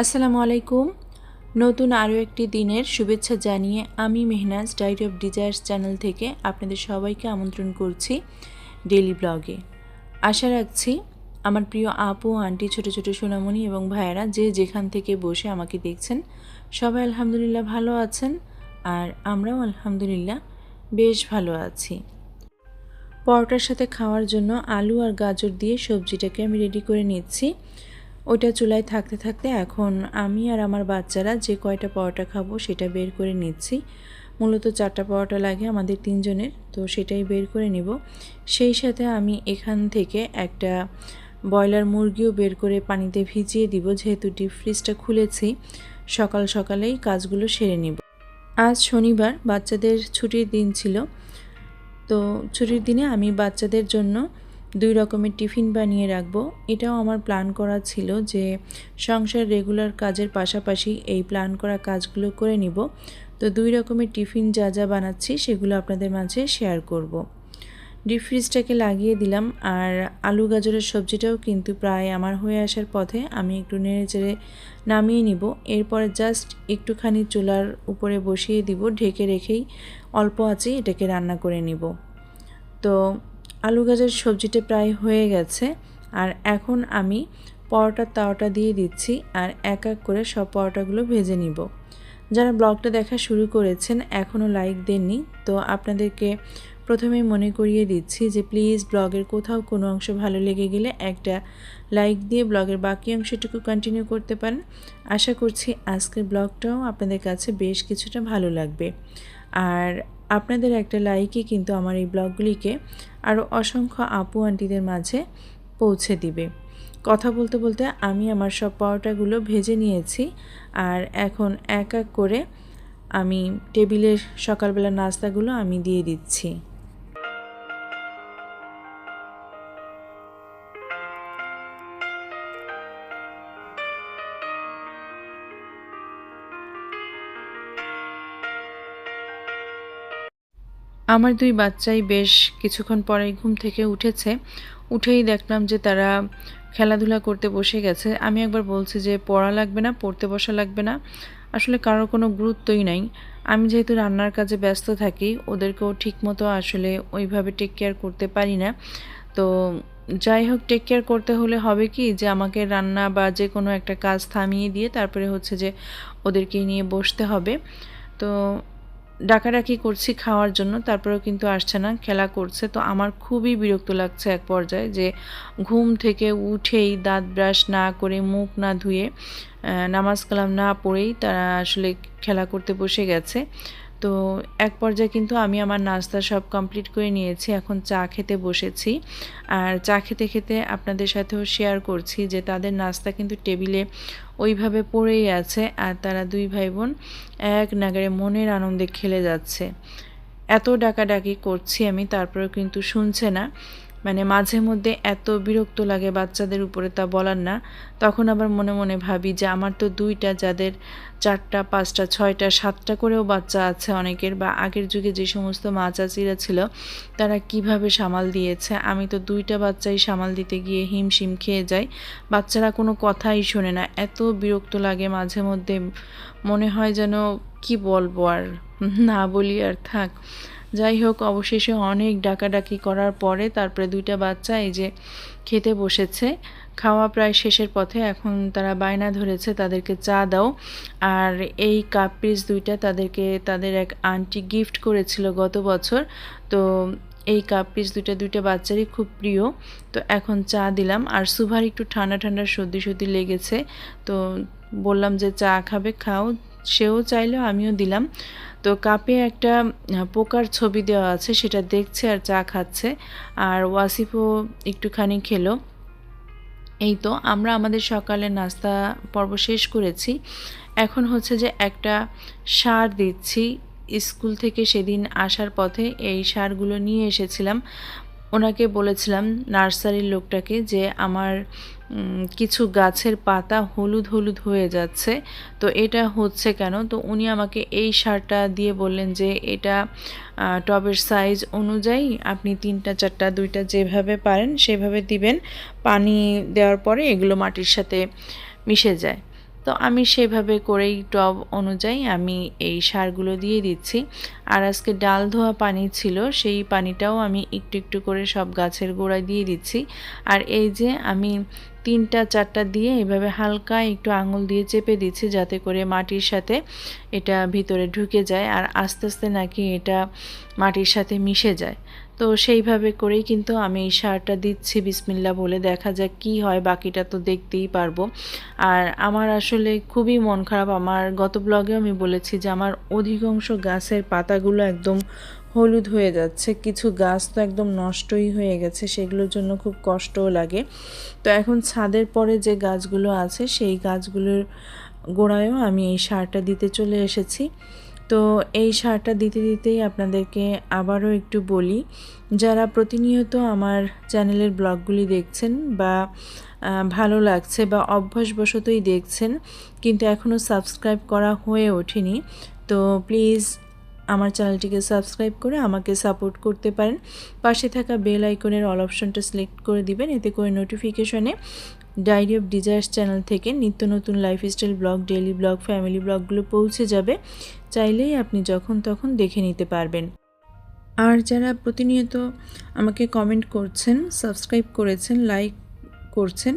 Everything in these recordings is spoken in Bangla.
আসসালামু আলাইকুম। নতুন আরও একটি দিনের শুভেচ্ছা জানিয়ে আমি Mehnaz diary of desires channel থেকে আপনাদের সবাইকে আমন্ত্রণ করছি ডেলি ব্লগে। আশা রাখছি আমার প্রিয় আপু, আন্টি, ছোট ছোট সোনামণি এবং ভাইয়েরা যে যেখান থেকে বসে আমাকে দেখছেন, সবাই আলহামদুলিল্লাহ ভালো আছেন আর আমরাও আলহামদুলিল্লাহ বেশ ভালো আছি। পরোটার সাথে খাওয়ার জন্য আলু আর গাজর দিয়ে সবজিটাকে আমি রেডি করে নিচ্ছি। ওইটা চুলায় থাকতে থাকতে এখন আমি আর আমার বাচ্চারা যে কয়টা পরোটা খাব সেটা বের করে নিচ্ছি। মূলত চারটা পরোটা লাগে আমাদের তিনজনের, তো সেটাই বের করে নিব। সেই সাথে আমি এখান থেকে একটা ব্রয়লার মুরগিও বের করে পানিতে ভিজিয়ে দিব, যেহেতু ডিপ ফ্রিজটা খুলেছি। সকাল সকালেই কাজগুলো সেরে নিব। আজ শনিবার, বাচ্চাদের ছুটির দিন ছিল। তো ছুটির দিনে আমি বাচ্চাদের জন্য দুই রকমের টিফিন বানিয়ে রাখব। এটাও আমার প্ল্যান করা ছিল যে সংসার রেগুলার কাজের পাশাপাশি এই প্ল্যান করা কাজগুলো করে নিব। তো দুই রকমের টিফিন যা যা বানাচ্ছি সেগুলো আপনাদের মাঝে শেয়ার করব। ডিপ ফ্রিজটাকে লাগিয়ে দিলাম আর আলু গাজরের সবজিটাও কিন্তু প্রায় আমার হয়ে আসার পথে আমি একটু নেড়ে চেড়ে নামিয়ে নিব। এরপরে জাস্ট একটুখানি চুলার উপরে বসিয়ে দিব, ঢেকে রেখেই অল্প আছে এটাকে রান্না করে নিব। তো আলু গাজর সবজিটা প্রায় হয়ে গেছে, আর এখন আমি পরোটার তাওয়াটা দিয়ে দিচ্ছি আর এক এক করে সব পরোটাগুলো ভেজে নিব। যারা ব্লগটা দেখা শুরু করেছেন, এখনও লাইক দেননি, তো আপনাদেরকে প্রথমেই মনে করিয়ে দিচ্ছি যে প্লিজ ব্লগের কোথাও কোনো অংশ ভালো লেগে গেলে একটা লাইক দিয়ে ব্লগের বাকি অংশটুকু কন্টিনিউ করতে পারেন। আশা করছি আজকের ব্লগটাও আপনাদের কাছে বেশ কিছুটা ভালো লাগবে। আর আপনাদের একটা লাইকই কিন্তু আমার এই ব্লগগুলিকে আরও অসংখ্য আপু আন্টিদের মাঝে পৌঁছে দিবে। কথা বলতে বলতে আমি আমার সব পরোটাগুলো ভেজে নিয়েছি আর এখন এক এক করে আমি টেবিলের সকালবেলা নাস্তাগুলো আমি দিয়ে দিচ্ছি। আমার দুই বাচ্চাই বেশ কিছুক্ষণ পরে ঘুম থেকে উঠেছে। উঠেই দেখলাম যে তারা খেলাধুলা করতে বসে গেছে। আমি একবার বলছি যে, পড়া লাগবে না, পড়তে বসা লাগবে না। আসলে কারোর কোনো গুরুত্বই নাই। আমি যেহেতু রান্নার কাজে ব্যস্ত থাকি, ওদেরকেও ঠিকমতো আসলে ওইভাবে টেক কেয়ার করতে পারি না। তো যাই হোক টেক কেয়ার করতে হলে হবে কি যে, আমাকে রান্না বা যে কোনো একটা কাজ থামিয়ে দিয়ে তারপরে হচ্ছে যে ওদেরকে নিয়ে বসতে হবে। তো ডাকাডাকি করছি খাওয়ার জন্য, তারপরেও কিন্তু আসছে না, খেলা করছে। তো আমার খুবই বিরক্ত লাগছে এক পর্যায়ে যে ঘুম থেকে উঠেই দাঁত ব্রাশ না করে মুখ না ধুয়ে নামাজ কালাম না পড়েই তারা আসলে খেলা করতে বসে গেছে। তো এক পর্যায়ে কিন্তু আমি আমার নাস্তা সব কমপ্লিট করে নিয়েছি, এখন চা খেতে বসেছি। আর চা খেতে খেতে আপনাদের সাথেও শেয়ার করছি যে তাদের নাস্তা কিন্তু টেবিলে ওইভাবে পড়েই আছে আর তারা দুই ভাই বোন এক নাগারে মনের আনন্দে খেলে যাচ্ছে। এত ডাকাডাকি করছি আমি, তারপরেও কিন্তু শুনছে না। মানে মাঝে মধ্যে এত বিরক্ত লাগে বাচ্চাদের উপরে তা বলার না। তখন আবার মনে মনে ভাবি যে আমার তো দুইটা, যাদের চারটা, পাঁচটা, ছয়টা, সাতটা করেও বাচ্চা আছে অনেকের বা আগের যুগে যে সমস্ত মা চাচিরা ছিল, তারা কীভাবে সামাল দিয়েছে? আমি তো দুইটা বাচ্চাই সামাল দিতে গিয়ে হিমশিম খেয়ে যাই। বাচ্চারা কোনো কথাই শোনে না। এত বিরক্ত লাগে মাঝে মধ্যে। মনে হয় যেন কি বলব আর? না বলি আর থাক। যাই হোক, অবশেষে অনেক ডাকাডাকি করার পরে তারপরে দুইটা বাচ্চা এই যে খেতে বসেছে। খাওয়া প্রায় শেষের পথে এখন তারা বায়না ধরেছে তাদেরকে চা দাও। আর এই কাপ পিস দুইটা তাদেরকে, তাদের এক আন্টি গিফট করেছিল গত বছর। তো এই কাপ পিস দুইটা দুইটা বাচ্চারই খুব প্রিয়। তো এখন চা দিলাম। আর সুভার একটু ঠান্ডা ঠান্ডা সর্দি সর্দি লেগেছে। তো বললাম যে চা খাবে, খাও। সেও চাইলো, আমিও দিলাম। তো কাপে একটা পোকার ছবি দেওয়া আছে, সেটা দেখছে আর চা খাচ্ছে। আর ওয়াসিফও একটুখানি খেলো। এই তো, আমরা আমাদের সকালে নাস্তা পর্ব শেষ করেছি। এখন হচ্ছে যে একটা সার দিচ্ছি। স্কুল থেকে সেদিন আসার পথে এই সারগুলো নিয়ে এসেছিলাম। ওনাকে বলেছিলাম নার্সারির লোকটাকে যে, আমার কিছু গাছের পাতা হলুদ হলুদ হয়ে যাচ্ছে। তো এটা হচ্ছে কেন? তো উনি আমাকে এই সারটা দিয়ে বললেন যে এটা টবের সাইজ অনুযায়ী আপনি তিনটা, চারটা, দুইটা যেভাবে পারেন সেভাবে দিবেন। পানি দেওয়ার পরে এগুলো মাটির সাথে মিশে যায়। তো আমি সেভাবে করেই টব অনুযায়ী আমি এই সারগুলো দিয়ে দিচ্ছি। আর আজকে ডাল ধোয়া পানি ছিল, সেই পানিটাও আমি একটু একটু করে সব গাছের গোড়ায় দিয়ে দিচ্ছি। আর এই যে আমি তিনটা, চারটা দিয়ে এভাবে হালকা একটু আঙুল দিয়ে চেপে দিচ্ছি যাতে করে মাটির সাথে এটা ভিতরে ঢুকে যায় আর আস্তে আস্তে নাকি এটা মাটির সাথে মিশে যায়। তো সেইভাবে করেই কিন্তু আমি এই সারটা দিচ্ছি বিসমিল্লা বলে। দেখা যাক কি হয়, বাকিটা তো দেখতেই পারব। আর আমার আসলে খুবই মন খারাপ। আমার গত ব্লগেও আমি বলেছি যে আমার অধিকাংশ গাছের পাতাগুলো একদম হলুদ হয়ে যাচ্ছে, কিছু গাছ তো একদম নষ্টই হয়ে গেছে, সেগুলোর জন্য খুব কষ্টও লাগে। তো এখন ছাদের পরে যে গাছগুলো আছে, সেই গাছগুলোর গোড়ায়ও আমি এই সারটা দিতে চলে এসেছি। তো এই সারটা দিতে দিতেই আপনাদেরকে আবারও একটু বলি, যারা প্রতিনিয়ত আমার চ্যানেলের ব্লগগুলি দেখছেন বা ভালো লাগছে বা অভ্যাসবশতই দেখছেন, কিন্তু এখনও সাবস্ক্রাইব করা হয়ে ওঠেনি, তো প্লিজ আমার চ্যানেলটিকে সাবস্ক্রাইব করে আমাকে সাপোর্ট করতে পারেন। পাশে থাকা বেল আইকনের অল অপশনটা সিলেক্ট করে দিবেন। এতে করে নোটিফিকেশনে ডায়েরি অফ ডিজায়ার্স চ্যানেল থেকে নিত্য নতুন lifestyle blog, daily blog, family ব্লগগুলো পৌঁছে যাবে। চাইলেই আপনি যখন তখন দেখে নিতে পারবেন। আর যারা প্রতিনিয়ত আমাকে কমেন্ট করছেন, সাবস্ক্রাইব করেছেন, লাইক করছেন,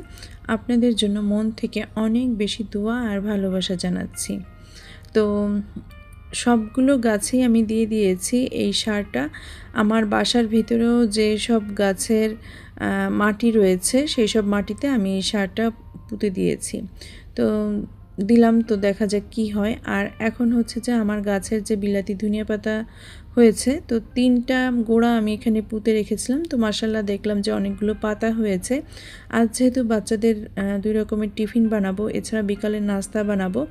আপনাদের জন্য মন থেকে অনেক বেশি দোয়া আর ভালোবাসা জানাচ্ছি। তো সবগুলো গাছেই আমি দিয়ে দিয়েছি এই সারটা। আমার বাসার ভিতরেও যে সব গাছের মাটি রয়েছে, সেই সব মাটিতে আমি এই সারটা পুঁতে দিয়েছি। তো দিলাম তো দেখা যাক কি হয়। আর এখন হচ্ছে যে আমার গাছের যে বিলাতি ধনিয়া পাতা হয়েছে। তো তিনটা গোড়া আমি এখানে পুঁতে রেখেছিলাম। তো মাসাল্লাহ দেখলাম যে অনেকগুলো পাতা হয়েছে। আজ যেহেতু বাচ্চাদের দুই রকমের টিফিন বানাবো, এছাড়া বিকালের নাস্তা বানাবো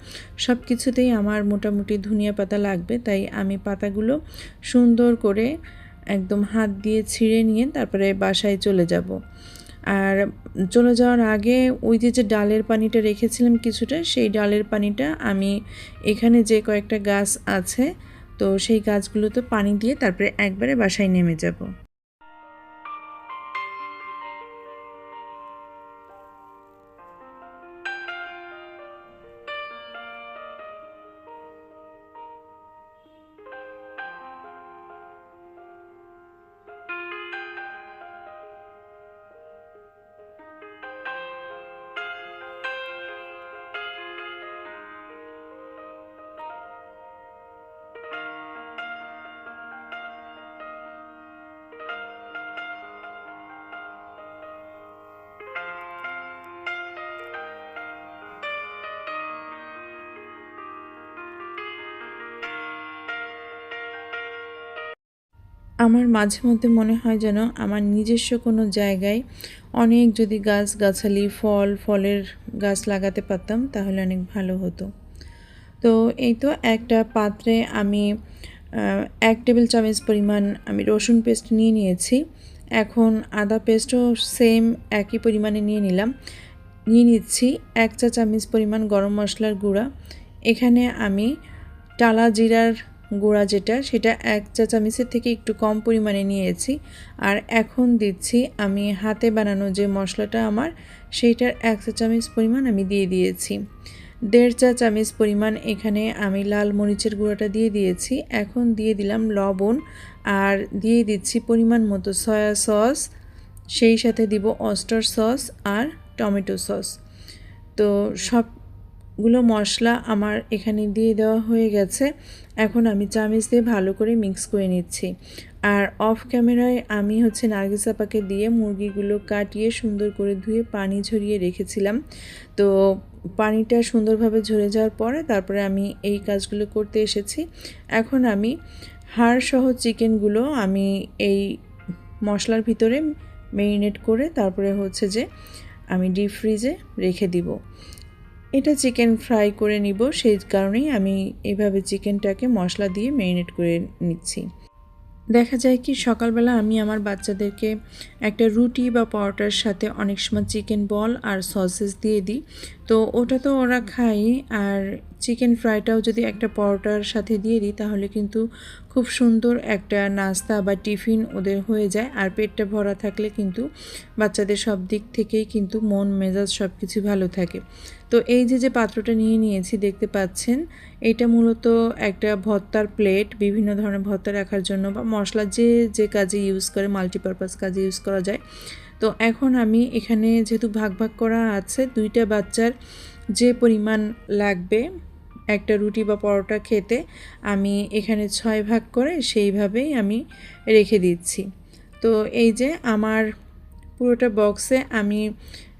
সব কিছুতেই আমার মোটামুটি ধনিয়া পাতা লাগবে। তাই আমি পাতাগুলো সুন্দর করে একদম হাত দিয়ে ছিঁড়ে নিয়ে তারপরে বাসায় চলে যাব। আর চলে যাওয়ার আগে ওই যে যে ডালের পানিটা রেখেছিলাম কিছুটা, সেই ডালের পানিটা আমি এখানে যে কয়েকটা গাছ আছে তো সেই গাছগুলোতে পানি দিয়ে তারপরে একবারে বাসায় নেমে যাব। আমার মাঝে মধ্যে মনে হয় যেন আমার নিজস্ব কোনো জায়গায় অনেক যদি গাছ, গাছালি, ফল, ফলের গাছ লাগাতে পারতাম, তাহলে অনেক ভালো হতো। তো এই তো একটা পাত্রে আমি এক টেবিল চামচ পরিমাণ আমি রসুন পেস্ট নিয়ে নিয়েছি। এখন আদা পেস্টও সেম একই পরিমাণে নিয়ে নিলাম। নিয়ে নিচ্ছি এক চা চামচ পরিমাণ গরম মশলার গুঁড়া। এখানে আমি টালা জিরার গুঁড়া যেটা, সেটা এক চা চামচের থেকে একটু কম পরিমাণে নিয়েছি। আর এখন দিচ্ছি আমি হাতে বানানো যে মশলাটা আমার, সেইটার এক চা চামচ পরিমাণ আমি দিয়ে দিয়েছি। দেড় চা চামচ পরিমাণ এখানে আমি লাল মরিচের গুঁড়োটা দিয়ে দিয়েছি। এখন দিয়ে দিলাম লবণ আর দিয়ে দিচ্ছি পরিমাণ মতো সয়া সস, সেই সাথে দিব অস্টার সস আর টমেটো সস। তো সব গুলো মশলা আমার এখানে দিয়ে দেওয়া হয়ে গেছে। এখন আমি চামিচ দিয়ে ভালো করে মিক্স করে নিচ্ছি। আর অফ ক্যামেরায় আমি হচ্ছে নার্গিস আপাকে দিয়ে মুরগিগুলো কাটিয়ে সুন্দর করে ধুয়ে পানি ঝরিয়ে রেখেছিলাম। তো পানিটা সুন্দরভাবে ঝরে যাওয়ার পরে তারপরে আমি এই কাজগুলো করতে এসেছি। এখন আমি হাড়সহ চিকেনগুলো আমি এই মশলার ভিতরে মেরিনেট করে তারপরে হচ্ছে যে আমি ডিপ ফ্রিজে রেখে দিব। এটা চিকেন ফ্রাই করে নিব, সেই কারণেই আমি এভাবে চিকেনটাকে মশলা দিয়ে ম্যারিনেট করে নিচ্ছি। দেখা যায় কি, সকালবেলা আমি আমার বাচ্চাদেরকে একটা রুটি বা পরোটার সাথে অনেক সময় চিকেন বল আর সসেস দিয়ে দিই। তো ওটা তো ওরা খায় আর চিকেন ফ্রাইটাও যদি একটা পরোটার সাথে দিয়ে দিই, তাহলে কিন্তু খুব সুন্দর একটা নাস্তা বা টিফিন ওদের হয়ে যায়। আর পেটটা ভরা থাকলে কিন্তু বাচ্চাদের সব দিক থেকেই কিন্তু মন, মেজাজ সব কিছু ভালো থাকে। তো এই যে যে পাত্রটা নিয়ে নিয়েছি, দেখতে পাচ্ছেন, এটা মূলত একটা ভর্তার প্লেট, বিভিন্ন ধরনের ভর্তা রাখার জন্য বা মশলা যে যে কাজে ইউজ করে মাল্টিপারপাস কাজে ইউজ করা যায়। তো এখন আমি এখানে যেহেতু ভাগ ভাগ করা আছে, দুইটা বাচ্চার যে পরিমাণ লাগবে একটা রুটি বা পরোটা খেতে আমি এখানে ছয় ভাগ করে সেইভাবেই আমি রেখে দিচ্ছি। তো এই যে আমার পুরোটা বক্সে আমি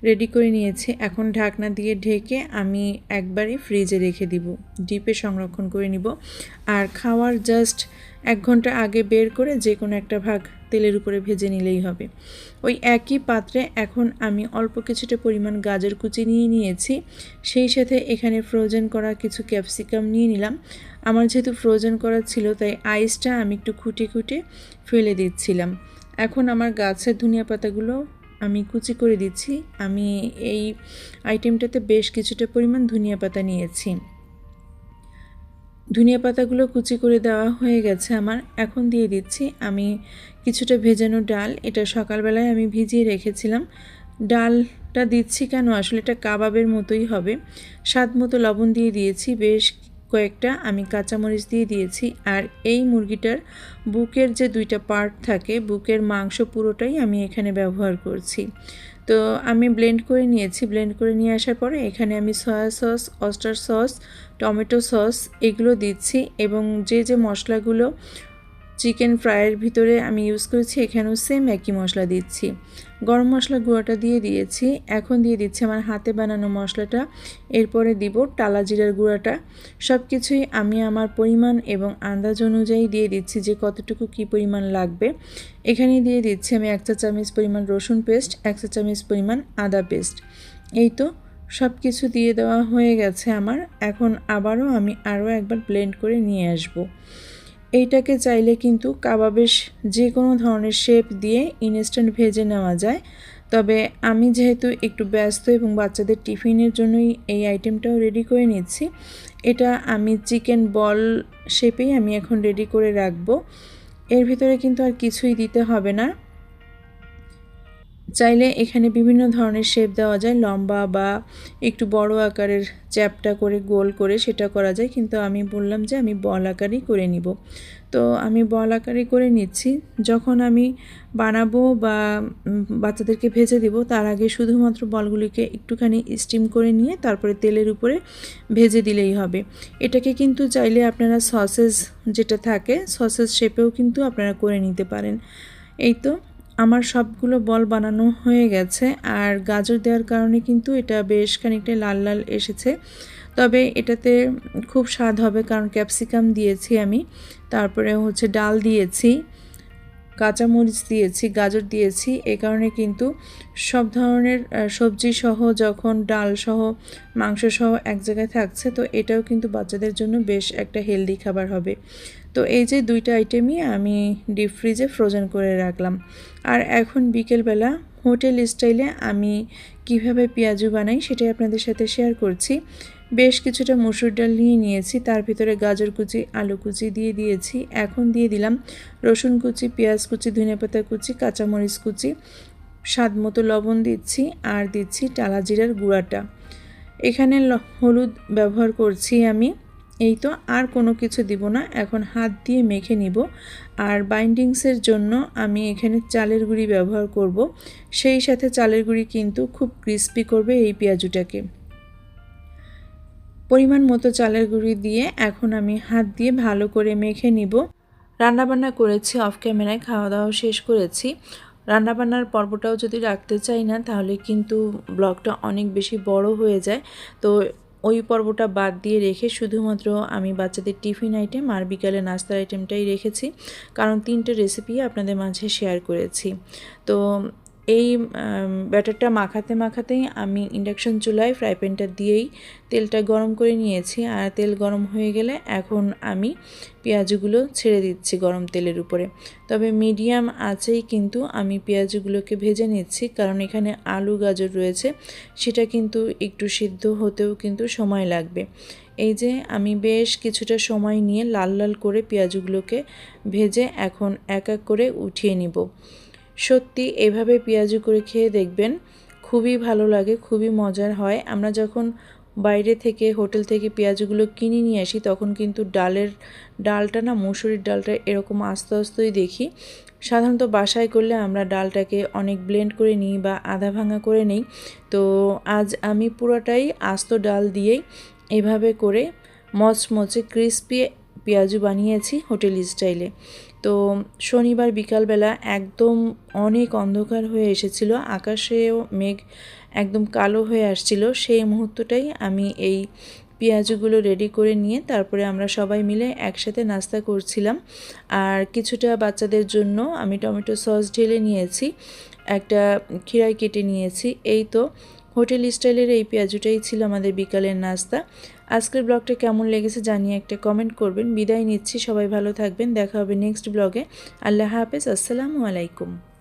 রেডি করে নিয়েছি, এখন ঢাকনা দিয়ে ঢেকে আমি একবারই ফ্রিজে রেখে দিব, ডিপে সংরক্ষণ করে নিব। আর খাওয়ার জাস্ট এক ঘণ্টা আগে বের করে যে কোনো একটা ভাগ তেলের উপরে ভেজে নিলেই হবে। ওই একই পাত্রে এখন আমি অল্প কিছুটা পরিমাণ গাজর কুচি নিয়ে নিয়েছি। সেই সাথে এখানে ফ্রোজেন করা কিছু ক্যাপসিকাম নিয়ে নিলাম। আমার যেহেতু ফ্রোজেন করা ছিল, তাই আইসটা আমি একটু খুঁটে খুঁটে ফেলে দিচ্ছিলাম। এখন আমার গাছের ধনিয়া পাতাগুলো আমি কুচি করে দিচ্ছি। আমি এই আইটেমটাতে বেশ কিছুটা পরিমাণ ধনিয়া পাতা নিয়েছি। ধনিয়া পাতাগুলো কুচি করে দেওয়া হয়ে গেছে আমার। এখন দিয়ে দিচ্ছি। আমি কিছুটা ভেজানো ডাল, এটা সকালবেলায় আমি ভিজিয়ে রেখেছিলাম। ডালটা দিচ্ছি কেন? আসলে এটা কাবাবের মতোই হবে। স্বাদ মতো লবণ দিয়ে দিয়েছি, বেশ কয়েকটা। আমি কাঁচামরিচ দিয়ে দিয়েছি। আর এই মুরগিটার বুকের যে দুইটা পার্ট থাকে, বুকের মাংস পুরোটাই আমি এখানে ব্যবহার করছি। তো আমি ব্লেন্ড করে নিয়েছি। ব্লেন্ড করে নিয়ে আসার পরে এখানে আমি soya sauce oyster sauce tomato sauce এগুলো দিচ্ছি এবং যে যে মশলাগুলো চিকেন ফ্রাইয়ের ভিতরে আমি ইউজ করেছি এখানেও সেম একই মশলা দিচ্ছি। গরম মশলা গুঁড়োটা দিয়ে দিয়েছি। এখন দিয়ে দিচ্ছি আমার হাতে বানানো মশলাটা। এরপরে দিব টালা জিরার গুঁড়াটা। সব কিছুই আমি আমার পরিমাণ এবং আন্দাজ অনুযায়ী দিয়ে দিচ্ছি যে কতটুকু কি পরিমাণ লাগবে। এখানে দিয়ে দিচ্ছি আমি এক চা চামচ পরিমাণ রসুন পেস্ট, এক চা চামচ পরিমাণ আদা পেস্ট। এই তো সব কিছু দিয়ে দেওয়া হয়ে গেছে আমার। এখন আবারও আমি আরও একবার ব্লেন্ড করে নিয়ে আসব। এইটাকে চাইলে কিন্তু কাবাবের যে কোনো ধরনের শেপ দিয়ে ইনস্ট্যান্ট ভেজে নেওয়া যায়। তবে আমি যেহেতু একটু ব্যস্ত এবং বাচ্চাদের টিফিনের জন্যই এই আইটেমটাও রেডি করে নিচ্ছি এটা আমি চিকেন বল শেপেই আমি এখন রেডি করে রাখব। এর ভিতরে কিন্তু আর কিছুই দিতে হবে না। চাইলে এখানে বিভিন্ন ধরনের শেপ দেওয়া যায়। লম্বা বা একটু বড় আকারের চ্যাপটা করে, গোল করে সেটা করা যায়। কিন্তু আমি বললাম যে আমি বল আকারই করে নিব। তো আমি বল আকারই করে নিচ্ছি। যখন আমি বানাবো বা বাচ্চাদেরকে ভেজে দিব, তার আগে শুধুমাত্র বলগুলিকে একটুখানি স্টিম করে নিয়ে তারপরে তেলের উপরে ভেজে দিলেই হবে। এটাকে কিন্তু চাইলে আপনারা সসেস যেটা থাকে সসেস শেপেও কিন্তু আপনারা করে নিতে পারেন। এই তো আমার সবগুলো বল বানানো হয়ে গেছে আর গাজর দেওয়ার কারণে কিন্তু এটা বেশ খানিকটা লাল লাল এসেছে। তবে এটাতে খুব স্বাদ হবে কারণ ক্যাপসিকাম দিয়েছি আমি, তারপরে হচ্ছে ডাল দিয়েছি, কাঁচামরিচ দিয়েছি, গাজর দিয়েছি, এ কারণে কিন্তু সব ধরনের সবজি সহ যখন ডাল সহ, মাংস সহ এক জায়গায় থাকছে, তো এটাও কিন্তু বাচ্চাদের জন্য বেশ একটা হেলদি খাবার হবে। তো এই যে দুইটা আইটেমই আমি ডিপ ফ্রিজে ফ্রোজেন করে রাখলাম। আর এখন বিকেলবেলা হোটেল স্টাইলে আমি কীভাবে পেঁয়াজু বানাই সেটাই আপনাদের সাথে শেয়ার করছি। বেশ কিছুটা মসুর ডাল নিয়ে নিয়েছি, তার ভিতরে গাজর কুচি, আলু কুচি দিয়ে দিয়েছি। এখন দিয়ে দিলাম রসুন কুচি, পেঁয়াজ কুচি ধনেপাতা কুচি, কাঁচামরিচ কুচি, স্বাদ মতো লবণ দিচ্ছি আর দিচ্ছি টালা জিরার গুঁড়াটা। এখানে হলুদ ব্যবহার করছি আমি। এই তো আর কোনো কিছু দিব না, এখন হাত দিয়ে মেখে নিব। আর বাইন্ডিংসের জন্য আমি এখানে চালের গুঁড়ি ব্যবহার করব। সেই সাথে চালের গুঁড়ি কিন্তু খুব ক্রিস্পি করবে এই পেঁয়াজুটাকে। পরিমাণ মতো চালের গুঁড়ি দিয়ে এখন আমি হাত দিয়ে ভালো করে মেখে নিব। রান্নাবান্না করেছি অফ ক্যামেরায় খাওয়া দাওয়া শেষ করেছি। রান্নাবান্নার পর্বটাও যদি রাখতে চাই না, তাহলে কিন্তু ব্লগটা অনেক বেশি বড় হয়ে যায়। তো ওই পর্বটা বাদ দিয়ে রেখে শুধুমাত্র আমি বাচ্চাদের টিফিন আইটেম আর বিকালে নাস্তার আইটেমটাই রেখেছি। কারণ তিনটে রেসিপি আপনাদের মাঝে শেয়ার করেছি। তো এই ব্যাটারটা মাখাতে মাখাতেই আমি ইন্ডাকশান চুলায় ফ্রাই প্যানটা দিয়েই তেলটা গরম করে নিয়েছি। আর তেল গরম হয়ে গেলে এখন আমি পেঁয়াজগুলো ছেড়ে দিচ্ছি গরম তেলের উপরে। তবে মিডিয়াম আছেই কিন্তু আমি পেঁয়াজগুলোকে ভেজে নিচ্ছি, কারণ এখানে আলু, গাজর রয়েছে। সেটা কিন্তু একটু সিদ্ধ হতেও কিন্তু সময় লাগবে। এই যে আমি বেশ কিছুটা সময় নিয়ে লাল লাল করে পেঁয়াজগুলোকে ভেজে এখন এক এক করে উঠিয়ে নিব। সত্যি এভাবে পেঁয়াজু করে খেয়ে দেখবেন খুবই ভালো লাগে, খুবই মজার হয়। আমরা যখন বাইরে থেকে, হোটেল থেকে পেঁয়াজগুলো কিনে নিয়ে আসি, তখন কিন্তু ডালের ডালটা না, মুসুরির ডালটা এরকম আস্তে আস্তেই দেখি। সাধারণত বাসায় করলে আমরা ডালটাকে অনেক ব্লেন্ড করে নিই বা আধা ভাঙা করে নিই। তো আজ আমি পুরোটাই আস্ত ডাল দিয়েই এভাবে করে মচমচে ক্রিস্পি পেঁয়াজু বানিয়েছি হোটেল স্টাইলে। তো শনিবার বিকালবেলা একদম অনেক অন্ধকার হয়ে এসেছিল, আকাশেও মেঘ একদম কালো হয়ে আসছিল। সেই মুহূর্তটাই আমি এই পেঁয়াজগুলো রেডি করে নিয়ে তারপরে আমরা সবাই মিলে একসাথে নাস্তা করছিলাম। আর কিছুটা বাচ্চাদের জন্য আমি টমেটো সস ঢেলে নিয়েছি, একটা খিরাই কেটে নিয়েছি। এই তো হোটেল স্টাইলের এই পেঁয়াজুটাই ছিল আমাদের বিকালের নাস্তা। আজকের ব্লগটা কেমন লেগেছে জানিয়ে একটা কমেন্ট করবেন। বিদায় নিচ্ছি, সবাই ভালো থাকবেন। দেখা হবে নেক্সট ব্লগে আল্লাহ হাফেজ, আসসালামু আলাইকুম।